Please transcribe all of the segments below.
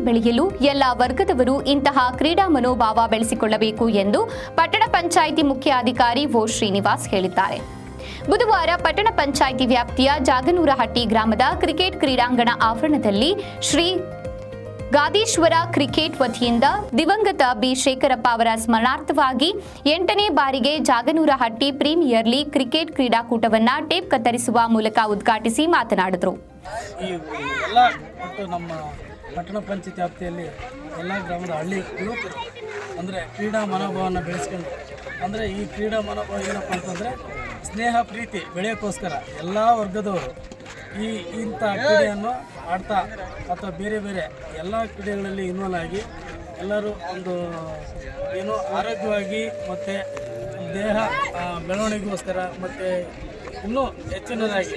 ಬೆಳೆಯಲು ಎಲ್ಲ ವರ್ಗದವರು ಇಂತಹ ಕ್ರೀಡಾ ಮನೋಭಾವ ಬೆಳೆಸಿಕೊಳ್ಳಬೇಕು ಎಂದು ಪಟ್ಟಣ ಪಂಚಾಯಿತಿ ಮುಖ್ಯಾಧಿಕಾರಿ ಓ ಶ್ರೀನಿವಾಸ್ ಹೇಳಿದ್ದಾರೆ. ಬುಧವಾರ ಪಟ್ಟಣ ಪಂಚಾಯಿತಿ ವ್ಯಾಪ್ತಿಯ ಜಾಗನೂರಹಟ್ಟಿ ಗ್ರಾಮದ ಕ್ರಿಕೆಟ್ ಕ್ರೀಡಾಂಗಣ ಆವರಣದಲ್ಲಿ ಶ್ರೀ ಗಾದೀಶ್ವರ ಕ್ರಿಕೆಟ್ ವತಿಯಿಂದ ದಿವಂಗತ ಬಿ ಶೇಖರಪ್ಪ ಅವರ ಸ್ಮರಣಾರ್ಥವಾಗಿ ಎಂಟನೇ ಬಾರಿಗೆ ಜಾಗನೂರಹಟ್ಟಿ ಪ್ರೀಮಿಯರ್ ಲೀಗ್ ಕ್ರಿಕೆಟ್ ಕ್ರೀಡಾಕೂಟವನ್ನು ಟೇಪ್ ಕತ್ತರಿಸುವ ಮೂಲಕ ಉದ್ಘಾಟಿಸಿ ಮಾತನಾಡಿದರು. ಈ ಎಲ್ಲ ನಮ್ಮ ಪಟ್ಟಣ ಪಂಚಾಯತ್ ವ್ಯಾಪ್ತಿಯಲ್ಲಿ ಎಲ್ಲ ಗ್ರಾಮದ ಹಳ್ಳಿ ಯುವಕರು ಅಂದರೆ ಕ್ರೀಡಾ ಮನೋಭಾವನ ಬೆಳೆಸ್ಕೊಂಡು, ಅಂದರೆ ಈ ಕ್ರೀಡಾ ಮನೋಭಾವ ಏನಪ್ಪ ಅಂತಂದರೆ ಸ್ನೇಹ, ಪ್ರೀತಿ ಬೆಳೆಯೋಕ್ಕೋಸ್ಕರ ಎಲ್ಲ ವರ್ಗದವರು ಈ ಇಂಥ ಕ್ರೀಡೆಯನ್ನು ಆಡ್ತಾ ಅಥವಾ ಬೇರೆ ಬೇರೆ ಎಲ್ಲ ಕ್ರೀಡೆಗಳಲ್ಲಿ ಇನ್ವಾಲ್ವ್ ಆಗಿ ಎಲ್ಲರೂ ಒಂದು ಏನು ಆರೋಗ್ಯವಾಗಿ ಮತ್ತು ದೇಹ ಬೆಳವಣಿಗೆಗೋಸ್ಕರ ಮತ್ತು ಇನ್ನೂ ಹೆಚ್ಚಿನದಾಗಿ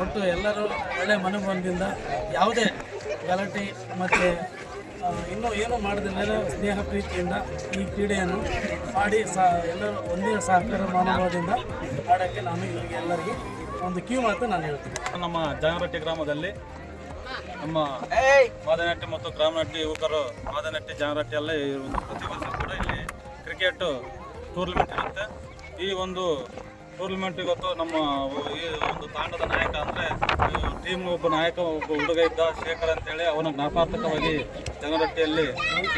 ಒಟ್ಟು ಎಲ್ಲರೂ ಒಳ್ಳೆಯ ಮನೋಭಾವದಿಂದ ಯಾವುದೇ ಗಲಾಟೆ ಮತ್ತು ಇನ್ನೂ ಏನೂ ಮಾಡದಿಲ್ಲ ಸ್ನೇಹ ಪ್ರೀತಿಯಿಂದ ಈ ಕ್ರೀಡೆಯನ್ನು ಆಡಿ ಸಹ ಎಲ್ಲರೂ ಒಂದೇ ಸಹಕಾರ ಮನೋಭಾವದಿಂದ ಆಡೋಕ್ಕೆ ನಾನು ಇಲ್ಲಿಗೆ ಎಲ್ಲರಿಗೂ ಒಂದು ಕ್ಯೂ ಮಾತು ನಾನು ಹೇಳ್ತೀನಿ. ನಮ್ಮ ಜಾಗರಟ್ಟಿ ಗ್ರಾಮದಲ್ಲಿ ನಮ್ಮ ಮಾದನಟ್ಟಿ ಮತ್ತು ಗ್ರಾಮನಟ್ಟಿ ಯುವಕರು ಮಾದನಟ್ಟಿ ಜಾಗರಟ್ಟಿಯಲ್ಲಿ ಒಂದು ಪ್ರತಿ ವರ್ಷ ಕೂಡ ಇಲ್ಲಿ ಕ್ರಿಕೆಟ್ ಟೂರ್ನಮೆಂಟ್ ಇರುತ್ತೆ. ಈ ಒಂದು ಟೂರ್ನಮೆಂಟ್ ಇವತ್ತು ನಮ್ಮ ಈ ಒಂದು ತಾಂಡದ ನಾಯಕ ಅಂದರೆ ಟೀಮ್ ಒಬ್ಬ ನಾಯಕ ಒಬ್ಬ ಹುಡುಗ ಇದ್ದ ಶೇಖರ್ ಅಂತೇಳಿ ಅವನ ಜ್ಞಾಪಾರ್ಥಕವಾಗಿ ಜನರಟ್ಟಿಯಲ್ಲಿ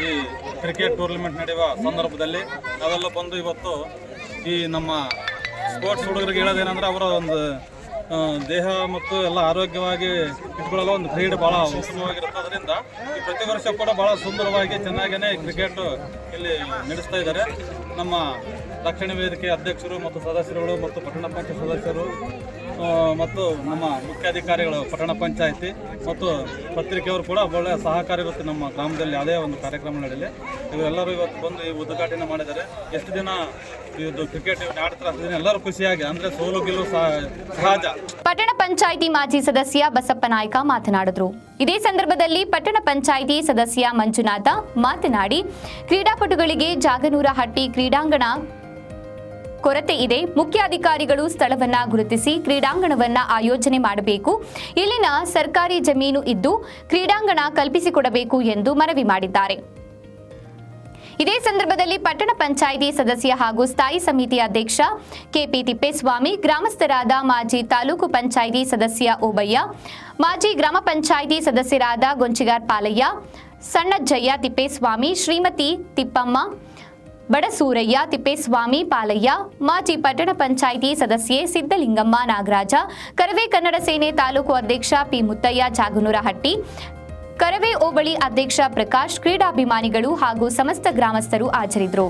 ಈ ಕ್ರಿಕೆಟ್ ಟೂರ್ನಮೆಂಟ್ ನಡೆಯುವ ಸಂದರ್ಭದಲ್ಲಿ ನಾವೆಲ್ಲ ಬಂದು ಇವತ್ತು ಈ ನಮ್ಮ ಸ್ಪೋರ್ಟ್ಸ್ ಹುಡುಗರಿಗೆ ಹೇಳೋದೇನೆಂದ್ರೆ ಅವರ ಒಂದು ದೇಹ ಮತ್ತು ಎಲ್ಲ ಆರೋಗ್ಯವಾಗಿ ಇಟ್ಕೊಳ್ಳಲು ಒಂದು ಕ್ರೀಡೆ ಭಾಳ ಉತ್ತಮವಾಗಿರುತ್ತೆ ಅದರಿಂದ ಈ ಪ್ರತಿ ವರ್ಷ ಕೂಡ ಭಾಳ ಸುಂದರವಾಗಿ ಚೆನ್ನಾಗೇ ಕ್ರಿಕೆಟ್ ಇಲ್ಲಿ ನಡೆಸ್ತಾ ಇದ್ದಾರೆ. ನಮ್ಮ ದಕ್ಷಿಣ ವೇದಿಕೆ ಅಧ್ಯಕ್ಷರು ಮತ್ತು ಸದಸ್ಯರುಗಳು ಮತ್ತು ಪಟ್ಟಣ ಪಂಚಾಯತ್ ಸದಸ್ಯರು ಮತ್ತು ನಮ್ಮ ಮುಖ್ಯಾಧಿಕಾರಿಗಳು ಪಟ್ಟಣ ಪಂಚಾಯಿತಿ ಮತ್ತು ಪತ್ರಿಕೆಯವರು ಕೂಡ ಒಳ್ಳೆಯ ಸಹಕಾರ ಇರುತ್ತೆ ನಮ್ಮ ಗ್ರಾಮದಲ್ಲಿ ಅದೇ ಒಂದು ಕಾರ್ಯಕ್ರಮ ನಡೆಯಲಿ. ಇವರೆಲ್ಲರೂ ಇವತ್ತು ಬಂದು ಈ ಉದ್ಘಾಟನೆ ಮಾಡಿದ್ದಾರೆ. ಎಷ್ಟು ದಿನ ಪಟ್ಟಣ ಪಂಚಾಯಿತಿ ಮಾಜಿ ಸದಸ್ಯ ಬಸಪ್ಪ ನಾಯ್ಕ ಮಾತನಾಡಿದ್ರು. ಇದೇ ಸಂದರ್ಭದಲ್ಲಿ ಪಟ್ಟಣ ಪಂಚಾಯಿತಿ ಸದಸ್ಯ ಮಂಜುನಾಥ ಮಾತನಾಡಿ, ಕ್ರೀಡಾಪಟುಗಳಿಗೆ ಜಾಗನೂರಹಟ್ಟಿ ಕ್ರೀಡಾಂಗಣ ಕೊರತೆ ಇದೆ. ಮುಖ್ಯ ಅಧಿಕಾರಿಗಳು ಸ್ಥಳವನ್ನ ಗುರುತಿಸಿ ಕ್ರೀಡಾಂಗಣವನ್ನ ಆಯೋಜನೆ ಮಾಡಬೇಕು. ಇಲ್ಲಿನ ಸರ್ಕಾರಿ ಜಮೀನು ಇದ್ದು ಕ್ರೀಡಾಂಗಣ ಕಲ್ಪಿಸಿಕೊಡಬೇಕು ಎಂದು ಮನವಿ ಮಾಡಿದ್ದಾರೆ. ಇದೇ ಸಂದರ್ಭದಲ್ಲಿ ಪಟ್ಟಣ ಪಂಚಾಯಿತಿ ಸದಸ್ಯ ಹಾಗೂ ಸ್ಥಾಯಿ ಸಮಿತಿ ಅಧ್ಯಕ್ಷ ಕೆಪಿ ತಿಪ್ಪೇಸ್ವಾಮಿ, ಗ್ರಾಮಸ್ಥರಾದ ಮಾಜಿ ತಾಲೂಕು ಪಂಚಾಯಿತಿ ಸದಸ್ಯ ಓಬಯ್ಯ, ಮಾಜಿ ಗ್ರಾಮ ಪಂಚಾಯಿತಿ ಸದಸ್ಯರಾದ ಗೊಂಚಿಗಾರ್ ಪಾಲಯ್ಯ ಸಣ್ಣಜ್ಜಯ್ಯ ತಿಪ್ಪೇಸ್ವಾಮಿ, ಶ್ರೀಮತಿ ತಿಪ್ಪಮ್ಮ, ಬಡಸೂರಯ್ಯ ತಿಪ್ಪೇಸ್ವಾಮಿ ಪಾಲಯ್ಯ, ಮಾಜಿ ಪಟ್ಟಣ ಪಂಚಾಯಿತಿ ಸದಸ್ಯೆ ಸಿದ್ದಲಿಂಗಮ್ಮ ನಾಗರಾಜ, ಕರವೇ ಕನ್ನಡ ಸೇನೆ ತಾಲೂಕು ಅಧ್ಯಕ್ಷ ಪಿ ಮುತ್ತಯ್ಯ ಜಾಗನೂರಹಟ್ಟಿ ಕರವೇ ಹೋಬಳಿ ಅಧ್ಯಕ್ಷ ಪ್ರಕಾಶ್ ಕ್ರೀಡಾಭಿಮಾನಿಗಳು ಹಾಗೂ ಸಮಸ್ತ ಗ್ರಾಮಸ್ಥರು ಹಾಜರಿದ್ದರು.